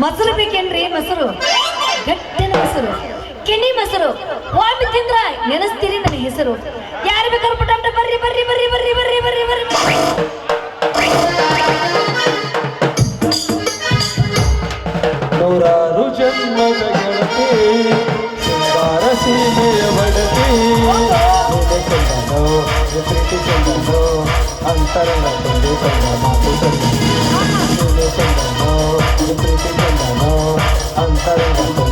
ಮೊಸರು ಬೇಕೇನ್ರಿ ಮೊಸರು? ಗಟ್ಟಿನ ಮೊಸರು. ಕೆನಿ ಮೊಸರು. ಒಮ್ಮೆ ತಿಂದ್ರ ನೆನಸ್ತೀರಿ ನನ್ನ ಹೆಸರು. ಯಾರು ಬೇಕಾದ್ರೂ ಪಟಾಟ ಬರ್ರಿ ಬರ್ರಿ ಬರ್ರಿ ಬರ್ರಿ ಬರ್ರಿ ಬರ್ರಿ ಬರ್ರಿ. ನೂರಾರು ಜನ್ಮದ ಗೆಳತಿ ಬಡತಿ. ಅಂತರಂಗ ಚಂದ ಮಾತು ಚಂದ presentano, siempre te presentano, Ankara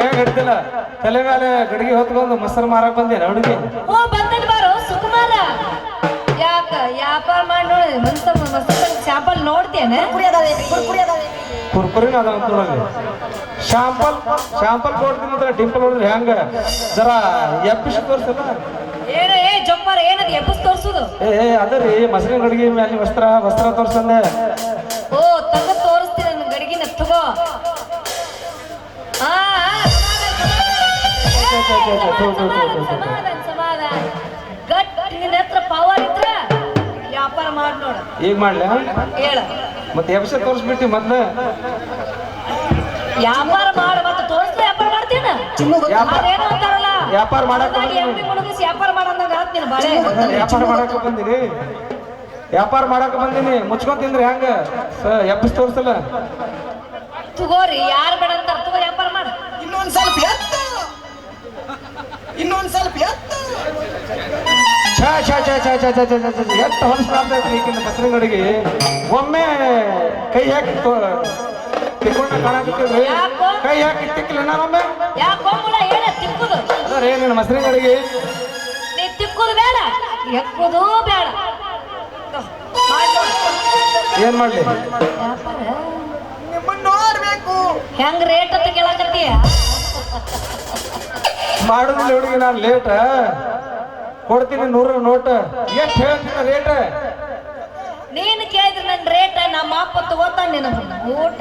ಹೇಗೆ ಹಿಡ್ತಿಲ್ಲ ತಲೆ ಮೇಲೆ ಗಡಿಗೆ ಹೊತ್ಕೊಂಡು ಮೊಸರು ಮಾರಕ್ ಬಂದೆ ಹುಡುಗಿ? ಓ ಬಾರೋ ಸುಕುಮಾರ. ಯಾಕ ವ್ಯಾಪಾರ ಮಾಡಿ ನೋಡ್ತೇನೆ. ಕುರ್ಕುರಿನ ಅದ ನೋಡಲ್ಲಿ. ಶಾಂಪಲ್ ಶಾಂಪಲ್ ಕೊಡ್ತೀನಿ ಅಂದ್ರೆ ಡಿಂಪಲ್ ನೋಡಿದ್ರೆ ಹೆಂಗ? ಜರ ಎಪ್ಪಿಸಿ ತೋರ್ಸಲ್ಲ? ಏನ ಏ ಏನದು ತೋರ್ಸುದು? ಏ ಏ, ರೀ ಮೊಸರಿನ ಗಡಿಗೆ ಮೇಲೆ ವಸ್ತ್ರ ವಸ್ತ್ರ ತೋರ್ಸಂದೇ. ಓ ತಗ ನಿನ್ನ ಹತ್ರ ಪವರ್ ಇದ್ರ ವ್ಯಾಪಾರ ಮಾಡಿ ನೋಡ ಈಗ ಮಾಡ್ಲ? ಹೇಳ. ಮತ್ತೆ ಎಪ್ಸ ತೋರಿಸ್ಬಿಟ್ಟಿ ಮೊದ್ಲ. ವ್ಯಾಪಾರ ಮಾಡ ಮತ್ತೆ ತೋರಿಸ್ ವ್ಯಾಪಾರ ಮಾಡ್ತೀನ? ವ್ಯಾಪಾರ- ಅಂತಾರಲ್ಲ. ವ್ಯಾಪಾರ ಮಾಡಕ್ ಹೊಲ್ದಾಗ ಎಮ್ಮೆ ಮುಳುಗಿಸಿ ವ್ಯಾಪಾರ ಮಾಡಂದಾಗ ಹಾಕ್ತೀನಿ ಬಾಳೆ. ವ್ಯಾಪಾರ ಮಾಡಕ್ ಬಂದಿನಿ ವ್ಯಾಪಾರ ಮಾಡಕ್ ಬಂದಿನಿ. ಹೆಂಗ? ತೋರ್ಸಲ್ಲ. ತಗೋರಿ ಯಾರು ಬೇಡ ಇನ್ನೊಂದು ಸ್ವಲ್ಪ ಎತ್ತ. ಎತ್ತ ಹೊಲಸ್ಬಾರ್ದು ಈಗಿನ ಕಸರಗಡಿಗೆ ಒಮ್ಮೆ ಕೈ ಹಾಕಿ ತಿಕ್ಕೊಂಡ ಕಾಣಕತ್ತೀವಿ ಕೈ ಹಾಕಿ ತಿಕ್ಕಲಿ ನಾನು ಒಮ್ಮೆ. ಅದೇ ನಿನ್ನ ಮಸರಿಗಳಿಗೆ ನೀ ತಿಕ್ಕೋದು ಬೇಡ ಬೇಡ. ಏನ್ ಮಾಡ್ಲಿ? ನಿಮ್ಮನ್ನ ನೋಡ್ಬೇಕು ಹೆಂಗ್ ರೇಟ್ ಅಂತ ಕೇಳಕತ್ತೀಯ? ಮಾಡುದಿಲ್ಲ ಹುಡುಗಿ ನಾನು ಲೇಟ್ ಕೊಡ್ತೀನಿ ನೂರ ನೋಟ ಎಷ್ಟು ಹೇಳ್ತೀನಿ ರೇಟ್ ನೀನ್ ಕೇಳಿದ್ರೆ ನನ್ ರೇಟ್ ನಮ್ಮ ಅಪ್ಪ ತಗೋತಾನ ನಿನ್ನ ಊಟ.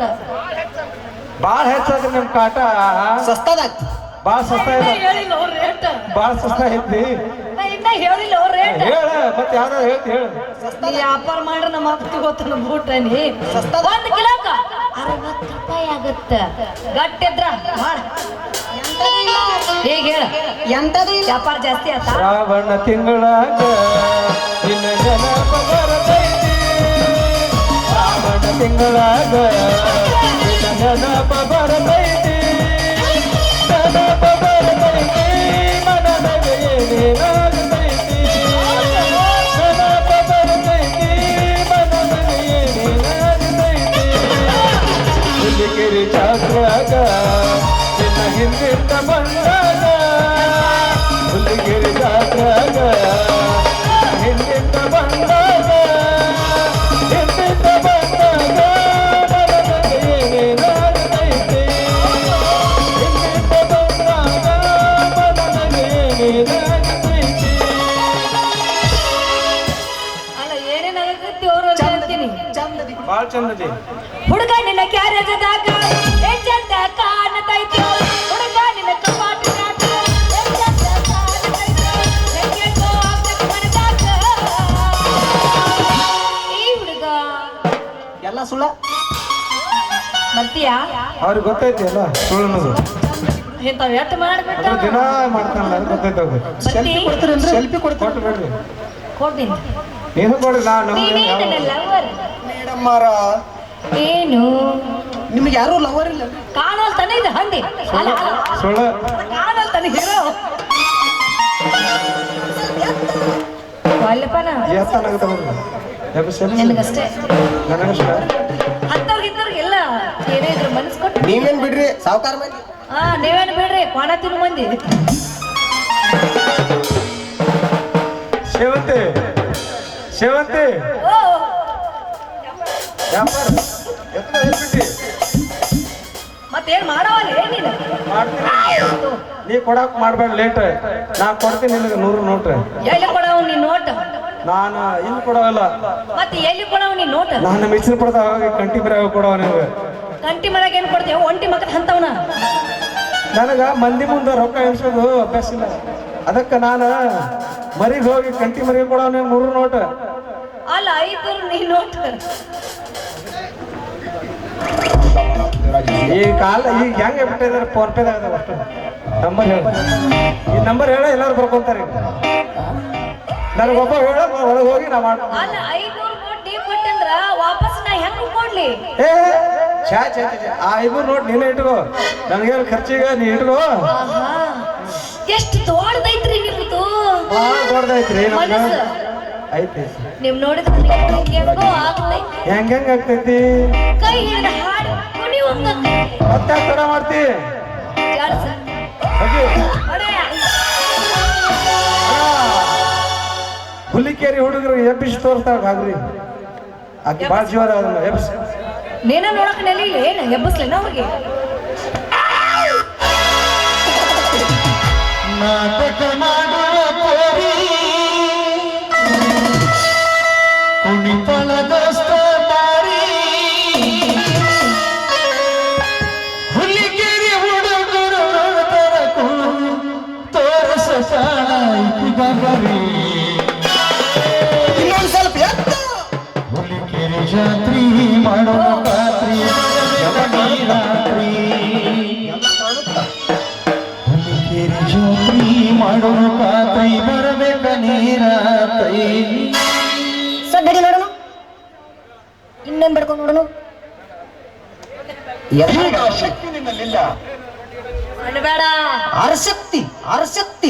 ಭಾಳ ಹೆಚ್ಚಾದ್ರೆ ನಿಮ್ ಕಾಟ. ಸಸ್ತದಾಗ ಭಾಳ ಸಸ್ತ ಹೇಳಿಲ್ಲ ರೇಟ್ ಭಾಳ ಸಸ್ತ ಐತಿ ಹೇಳಿಲ್ಲ ಅವ್ರ ರೇಟ್ ಹೇಳ ಮತ್ತೆ ಹೇಳ್ತಿ ಹೇಳು. ನೀ ವ್ಯಾಪಾರ ಮಾಡ್ರೆ ನಮ್ಮ ಅಪ್ಪ ತಗೋತಾನ ಊಟ ನೀ. ಒಂದ್ ಕಿಲೋಕ. ಅರವತ್ತು ರೂಪಾಯಿ ಆಗತ್ತ. ಗಟ್ಟಿದ್ರ ಮಾಡ. ಹೇಗೆ ಹೇಳ. ಎಂತದು ಇಲ್ಲ. ವ್ಯಾಪಾರ ಜಾಸ್ತಿ ಆತ? ಶ್ರಾವಣ ತಿಂಗಳಾಗ ನಿನ್ನ ಜನ ಬರತೈತಿ. ಶ್ರಾವಣ ತಿಂಗಳಾಗ ನಿನ್ನ ಜನ ಬರತೈತಿ. ಜನ ಬರತೈತಿ. in the morning. ಸುಳ್ಳ? ಬರ್ತೀಯಾ ಅವ್ರಿಗೆ ಗೊತ್ತೈತಿ ಅಲ್ಲ ಸುಳ್ಳು ಅನ್ನೋದು. ಇಂಥವ್ ಎಟ್ಟು ಮಾಡ್ಬಿಟ್ಟ ಅದ್ರ ದಿನ ಮಾಡ್ತಾನಲ್ಲ ಅದು ಗೊತ್ತೈತೆ ಅವ್ರಿಗೆ. ಸೆಲ್ಫಿ ಕೊಡ್ತೀರಿ ಕೊಟ್ಟು ಬಿಡ್ರಿ ಕೊಡ್ತೀನಿ. ನೀನು ಕೊಡ್ರಿ ನಾ ನನ್ನ ಏನು? ನಿಮ್ಗೆ ಯಾರು ಲವರ್ ಇಲ್ಲ? ಕಾಣಲ್ ತಾನೇ ಇದೆ ಹಂದಿ ಅಲ್ಲ ಅಲ್ಲ. ಸುಳ್ಳ. ಕಾಣಲ್ ತಾನೇ ಹೀರೋ. ಅಲ್ಲಪ್ಪನ ಎತ್ತನಾಗುತ್ತೆ ನಿನಗಷ್ಟೇ? ಏನೇ ಇದ್ರು ಮನಸ್ಸು ಕೊಟ್ಟು. ನೀವೇನ್ ಬಿಡ್ರಿ? ಸಾವುಕಾರ ಮಂದಿ? ಹಾ ನೀವೇನು ಬಿಡ್ರಿ? ತಿನ್ನು ಮಂದಿ. ಸೇವಂತಿ. ಸೇವಂತಿ. ಓ. ವ್ಯಾಪಾರ. ಎತ್ತ ಹೇಳ್ಬಿಟ್ಟಿ. ಮತ್ತೇನ್ ಮಾಡವಲ್ಲ ನೀನು? ನೀ ಕೊಡಕ್ ಮಾಡ್ಬೇಡ ಲೇಟ್ ನಾ ಕೊಡ್ತೀನಿ ನಿನಗೆ ನೂರು ನೋಟ್ರೆ. ಎಲ್ಲಿ ಕೊಡವ ನೀ ನೋಟ್? ನಾನು ಇಲ್ಲಿ ಕೊಡವಲ್ಲ ಮತ್ತೆ ಎಲ್ಲಿ ಕೊಡವ ನೀ ನೋಟ? ನಾನು ಮಿಶ್ರ ಪಡ್ದ ಕಂಟಿ ಬರ ಕೊಡವ ನಿನಗೆ ಕಂಟಿ ಮನೆಗೆ ಏನ್ ಕೊಡ್ತೇವ ಒಂಟಿ ಮಕ್ಕಳ ಹಂತವನ? ನನಗ ಮಂದಿ ಮುಂದೆ ರೊಕ್ಕ ಎಣಿಸೋದು ಅಭ್ಯಾಸ ಇಲ್ಲ. ಅದಕ್ಕೆ ನಾನು ಮರಿಗೆ ಹೋಗಿ ಕಂಟಿ ಮರಿಗೆ ಕೊಡವ ನೀವು ಮೂರು ನೋಟ್. ಅಲ್ಲ ಐದು ನೀ ನೋಟ್. ಈ ಕಾಲ ಈಗ ಹೆಂಗೆ ಬಿಟ್ಟಿದ್ದಾರೆ? ಫೋನ್ ಪೇದಾಗ ಅಷ್ಟು. ನಂಬರ್ ಹೇಳ. ಈ ನಂಬರ್ ಹೇಳ ಎಲ್ಲರೂ ಬರ್ಕೊಂತಾರೆ ನನಗೊಬ್ಬ ಹೇಳ ಒಳಗೆ ಹೋಗಿ ನಾ ಮಾಡ್ ಅಲ್ಲ ಐನೂರು ನೀ ಕೊಟ್ಟಂದ್ರ ವಾಪಸ್ ನಾ ಹೆಂಗ್ ಕೊಡ್ಲಿ? ಏ ಛಾ ಛಾ ನೋಟ್ ನೀನೇ ಇಟ್ಕೋ. ನನಗೇನು ಖರ್ಚಿಗೆ ನೀ ಇಟ್ಕೋ. ಎಷ್ಟು ದೊಡ್ಡದೈತ್ರಿ ನಿಮ್ದು? ಭಾಳ ದೊಡ್ಡದೈತ್ರಿ ಐತೆ ನಿಮ್ ನೋಡಿದ್ರೆ ಹೆಂಗೋ ಆಗ್ತೈತಿ. ಹೆಂಗ್ ಹೆಂಗ್ ಆಗ್ತೈತಿ? ಕೈ ಹಿಡಿದ ಹಾಡು ಕುಣಿಯುವಂಗ ಮತ್ತೆ ತಡ ಮಾಡ್ತಿ. ಹುಲಿಕೇರಿ ಹುಡುಗರು ಎಬ್ಬಿಸಿ ತೋರಿಸ್ತಾವ ಆಗ್ರಿ ಆಕೆ ಭಾಳ ಜೀವನ ಅದನ್ನ ಎಬ್ಬಿಸಿ. ನೀನ ನೋಡಕ್ ನೆಲಿ ಇಲ್ಲ ಏನ ಎಬ್ಬಸ್ಲೇನ ಅವ್ರಿಗೆ? ನಾಟಕ ಮಾಡುವ ಕೋರಿ ಕುಣಿತಳ ದೋಸ್ತ ಮಾರಿ ಹುಲಿಗೆರಿ ಹುಡುಗರು ತೋರಸ ಇತಿಗರಿ ಇನ್ನೊಂದ್ ಸಡ್ಡಡಿ ನೋಡೋಣ? ಇನ್ನೊಂದು ಬಡ್ಕೊಂಡು ನೋಡೋಣ. ಶಕ್ತಿ ನಿನ್ನಲ್ಲಿಲ್ಲ ಶಕ್ತಿ ಆರಶಕ್ತಿ ಆರಶಕ್ತಿ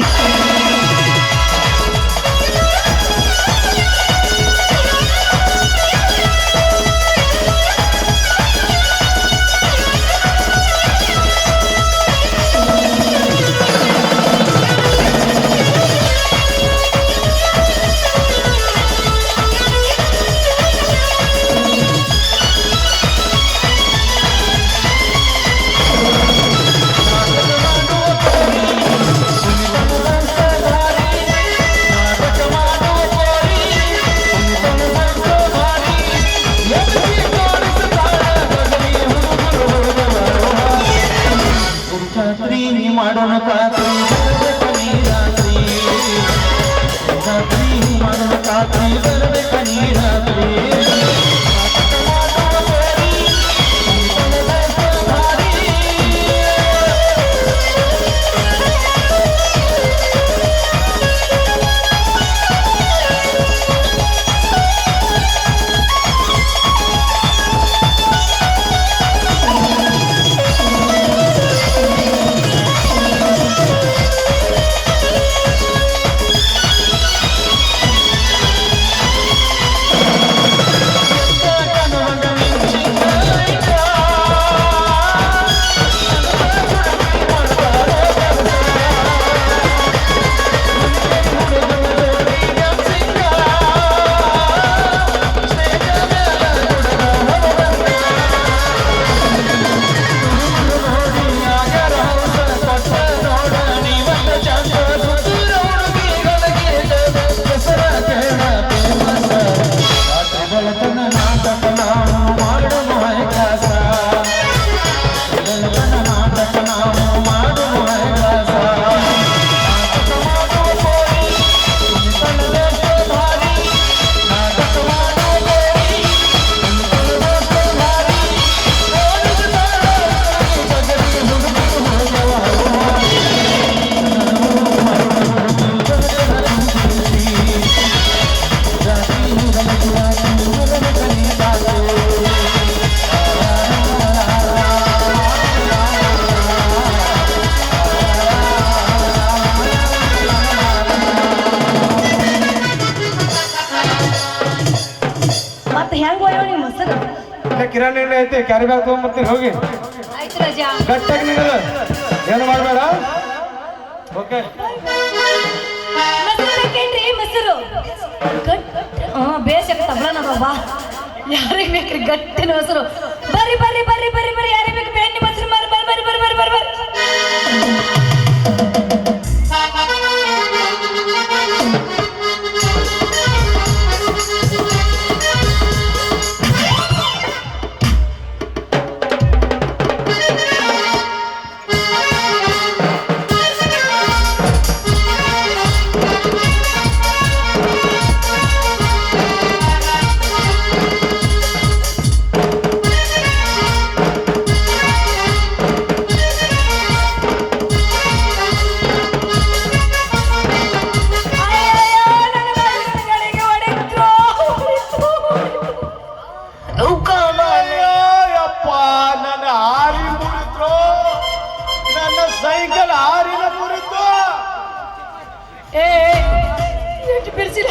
কোন কথা ತೊಗೊಂಬರ್ತೀನಿ ಹೋಗಿ. ಗಟ್ಟಾಗಿ ನಿಂದ್ರು ಏನು ಮಾಡಬೇಡ? ಓಕೆ. ಮೊಸರು? ಬೇಸ್ ಯಾರಿಗೆ ಬೇಕ್ರಿ ಗಟ್ಟಿನ ಮೊಸರು? ಬರ್ರಿ ಬರ್ರಿ ಬರ್ರಿ ಬರ್ರಿ ಬರ್ರಿ. ಯಾರಿಗೆ ಬೇಕು? ಬೆಣ್ಣೆ ಮೊಸರು ಬರ್ರಿ ಬರ್ರಿ ಬರ್ರಿ ಬರ್ರಿ ಬರ್ರಿ ಬರ್ರಿ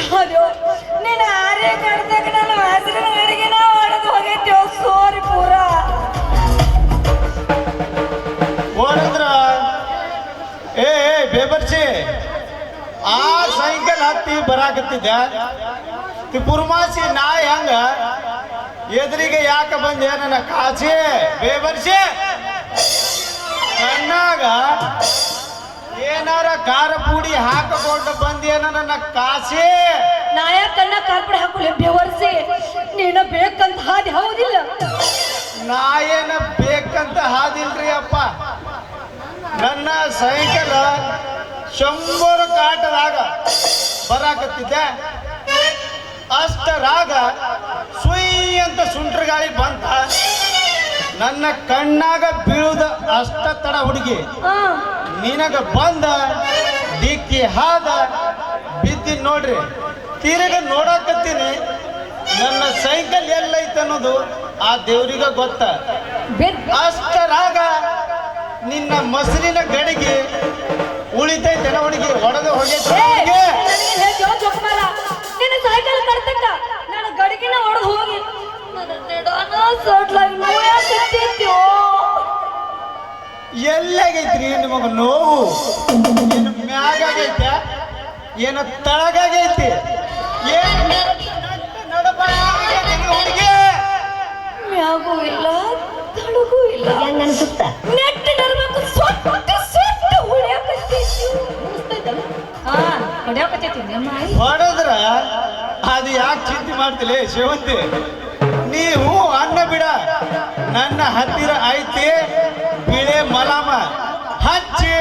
ಸೋರಿ ಏ ಏ, ಆ ಸೈಕಲ್ ಹತ್ತಿ ಬರಾಕತ್ತಿದ್ದ ತಿಪುರ್ಮಾಸಿ ನಾ ಹೆಂಗ ಎದುರಿಗೆ ಯಾಕೆ ಬಂದೆ ನನ್ನ ಕಾಚೆ? ಬೇಬರ್ಸಿ ಕಣ್ಣಾಗ ಏನಾರ ಕಾರ ಪುಡಿ ಹಾಕಿಕೊಂಡು ಬಂದೇನ ನನ್ನ ಕಾಸಿ? ನಾಯ ಕಣ್ಣ ಕಾರ್ಪಡೆ ಹಾಕೊಳ್ಳಿ ಬೆವರ್ಸಿ. ನೀನು ಬೇಕಂತ ಹಾದಿ ಹೌದಿಲ್ಲ? ನಾ ಏನ ಬೇಕಂತ ಹಾದಿಲ್ರಿ ಅಪ್ಪ. ನನ್ನ ಸೈಕಲ್ ಶಂಬರು ಕಾಟದಾಗ ಬರಾಕತ್ತಿದ್ದೆ. ಅಷ್ಟರಾಗ ಸುಯ್ ಅಂತ ಸುಂಟ್ರ ಗಾಳಿ ಬಂತ. ನನ್ನ ಕಣ್ಣಾಗ ಬೀಳುದ ಅಷ್ಟ ತಡ ಹುಡುಗಿ. ನಿನಗ ಬಂದ ದಿಕ್ಕಿ ಹಾದ ಬಿದ್ದೀನಿ ನೋಡ್ರಿ. ತಿರುಗ ನೋಡಾಕತ್ತೀನಿ ನನ್ನ ಸೈಕಲ್ ಎಲ್ಲೈತೆ ಅನ್ನೋದು ಆ ದೇವ್ರಿಗ ಗೊತ್ತ. ಅಷ್ಟರಾಗ ನಿನ್ನ ಮಸಲಿನ ಗಡಿಗೆ ಉಳಿತೈತೆ ಹುಡುಗಿ ಒಡೆದು ಹೋಗೈತೆ. ಗಡಿಗಿನ ಹೊಡೆದು ಹೋಗಿ. ಎಲ್ಲಾಗೈತ್ರಿ ನಿಮಗ ನೋವು. ಏನು ಮ್ಯಾಗಾಗೈತೆ. ಏನು ತಳಗಾಗೈತಿ. ಏನು ಹುಡುಗಿ? ಮ್ಯಾಗೂ ಇಲ್ಲ ತಳಗೂ ಇಲ್ಲ. ಹೆಂಗ ಅನ್ಸುತ್ತ? ನೆಟ್ಟ ನರ್ಬೇಕು ಸೊಟ್ಟು ಸೊಟ್ಟು ಹೊಡ್ಯಾಕತ್ತಿದ್ಯೋ ಅನಿಸ್ತೈತಲ್ಲ ಹಾ ಹೊಡ್ಯಾಕತ್ತೈತಿ ನಮ್ಮ ಆಯಿ ಹೊಡೆದ್ರ ಅದು ಯಾಕೆ ಚಿಂತೆ ಮಾಡ್ತಿಲ್ಲ ಶಿವಂತಿ? ನೀವು ಅನ್ನ ಬಿಡ. ನನ್ನ ಹತ್ತಿರ ಐತಿ ಬಿಳೆ ಮಲಮ. ಹಚ್ಚಿ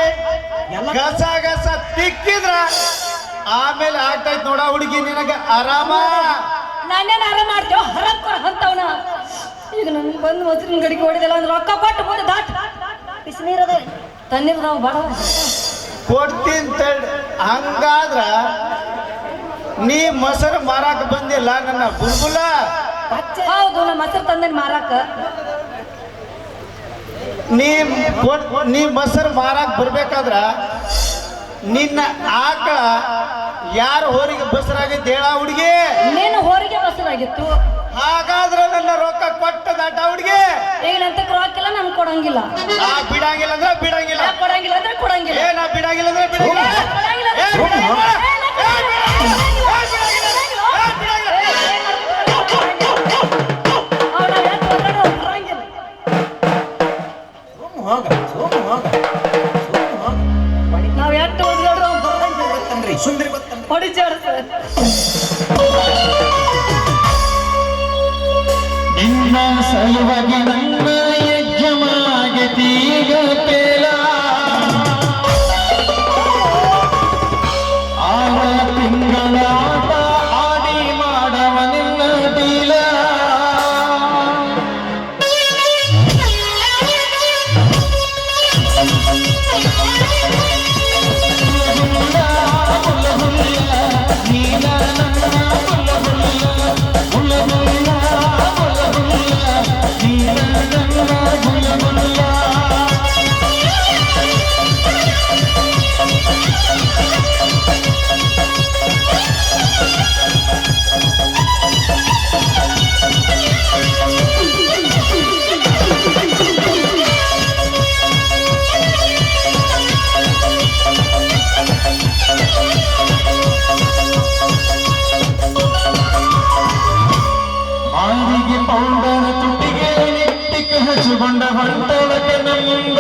ಗಸ ಗಸ ತಿಕ್ಕಿದ್ರ ಆಮೇಲೆ ಆಗ್ತೈತ್ ನೋಡ ಹುಡುಗಿ ನಿನಗ ಆರಾಮ. ನಾನೇನು ಆರಾಮ ಮಾಡ್ತೇವ ಹರಕ್ಕ ಹಂತವನ ಈಗ ನನ್ಗೆ ಬಂದು ಮೊಸರಿನ ಗಡಿಗೆ ಹೊಡೆದಿಲ್ಲ ಅಂದ್ರೆ ರೊಕ್ಕ ಕೊಟ್ಟು ಮುಂದೆ ದಾಟ್. ಬಿಸಿನೀರದ ತಣ್ಣೀರ್ದಾವ್ ಬಡ. ಕೊಡ್ತೀನಿ ತಡ್. ಹಂಗಾದ್ರ ನೀ ಮೊಸರು ಮಾರಾಕ ಬಂದಿಲ್ಲ ನನ್ನ ಬುಲ್ಬುಲ. ಹೌದು ನಮ್ಮ ಮೊಸರು ತಂದೇನಿ ಮಾರಾಕ. ನೀ ನೀ ಮೊಸರು ಮಾರಾಕ್ ಬರ್ಬೇಕಾದ್ರ ನಿನ್ನ ಆಕಳ ಯಾರ ಹೋರಿಗೆ ಬಸರಾಗಿದ್ದ ಹೇಳ ಹುಡುಗಿ. ನೀನು ಹೋರಿಗೆ ಬಸರಾಗಿತ್ತು ಹಾಗಾದ್ರೆ ನನ್ನ ರೊಕ್ಕ ಕೊಟ್ಟದಾಟ ಹುಡುಗಿ. ಏನಂತ ರೊಕ್ಕಿಲ್ಲ ನಾನು ಕೊಡಂಗಿಲ್ಲ. ಬಿಡಂಗಿಲ್ಲ ಅಂದ್ರೆ ಬಿಡಂಗಿಲ್ಲ. ಕೊಡಂಗಿಲ್ಲ ಅಂದ್ರೆ ಕೊಡಂಗಿಲ್ಲ. ಏನ ನಾ ಬಿಡಂಗಿಲ್ಲ ಅಂದ್ರೆ ಬಿಡಂಗಿಲ್ಲ. ಸರ್ ನಿನ್ನ ಸಲುವಾಗಿ ನನ್ನ ಯಜ್ಞಮಾಗತೀಗ ಪೇಲ ಆರ ಮುಚ್ಚಿಕೊಂಡ ಹೊಂಟಳಕ ನಮ್ಮಿಂದ